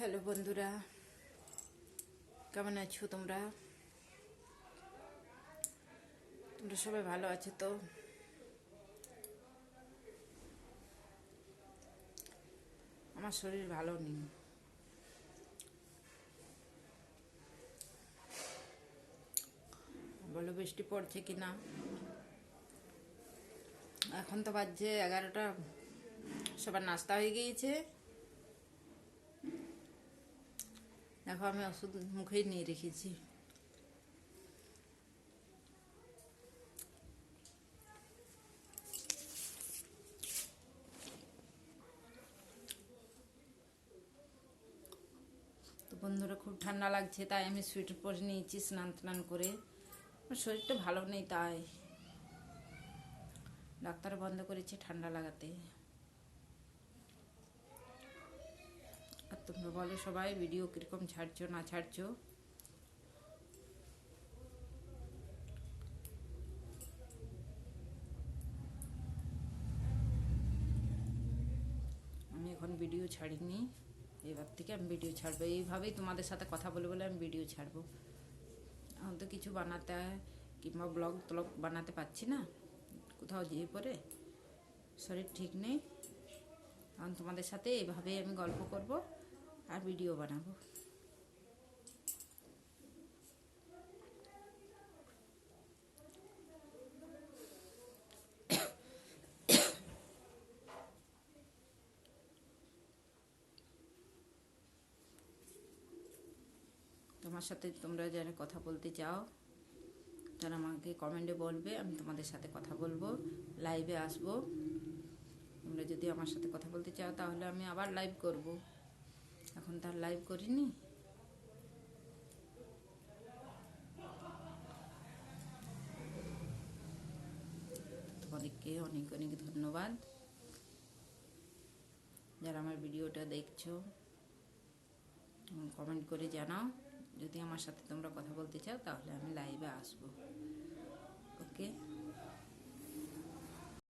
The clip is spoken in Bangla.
হ্যালো বন্ধুরা, কেমন আছো তোমরা? তোমরা সবাই ভালো আছো তো? আমার শরীর ভালো নেই। বলো বৃষ্টি পড়ছে কি না এখন তো বাজছে এগারোটা, সবার নাস্তা হয়ে গিয়েছে। দেখো, আমি ওষুধ মুখেই নিয়ে রেখেছি। বন্ধুরা, খুব ঠান্ডা লাগছে, তাই আমি সোয়েটার পরে নিয়েছি স্নান টান করে। আমার শরীরটা ভালো নেই তাই। ডাক্তার বন্ধ করেছে ঠান্ডা লাগাতে আর তোমরা বলো সবাই ভিডিও কীরকম ছাড়ছো না ছাড়ছো? আমি এখন ভিডিও ছাড়িনি। এবার থেকে আমি ভিডিও ছাড়বো। এইভাবেই তোমাদের সাথে কথা বলে বলে আমি ভিডিও ছাড়বো। এখন তো কিছু বানাতে কিংবা ব্লগ ট্লগ বানাতে পারছি না। কোথাও যেয়ে পরে শরীর ঠিক নেই। এখন তোমাদের সাথে এভাবেই আমি গল্প করব। আর ভিডিও বানাবো। তোমার সাথে তোমরা যারা কথা বলতে চাও তারা আমাকে কমেন্টে বলবে, আমি তোমাদের সাথে কথা বলব লাইভে আসব। তোমরা যদি আমার সাথে কথা বলতে চাও, তাহলে আমি আবার লাইভ করব। এখন তার লাইভ করিনি। তোমাদেরকে অনেক অনেক ধন্যবাদ। যারা আমার ভিডিওটা দেখছ কমেন্ট করে জানাও। যদি আমার সাথে তোমরা কথা বলতে চাও, তাহলে আমি লাইভে আসব। ওকে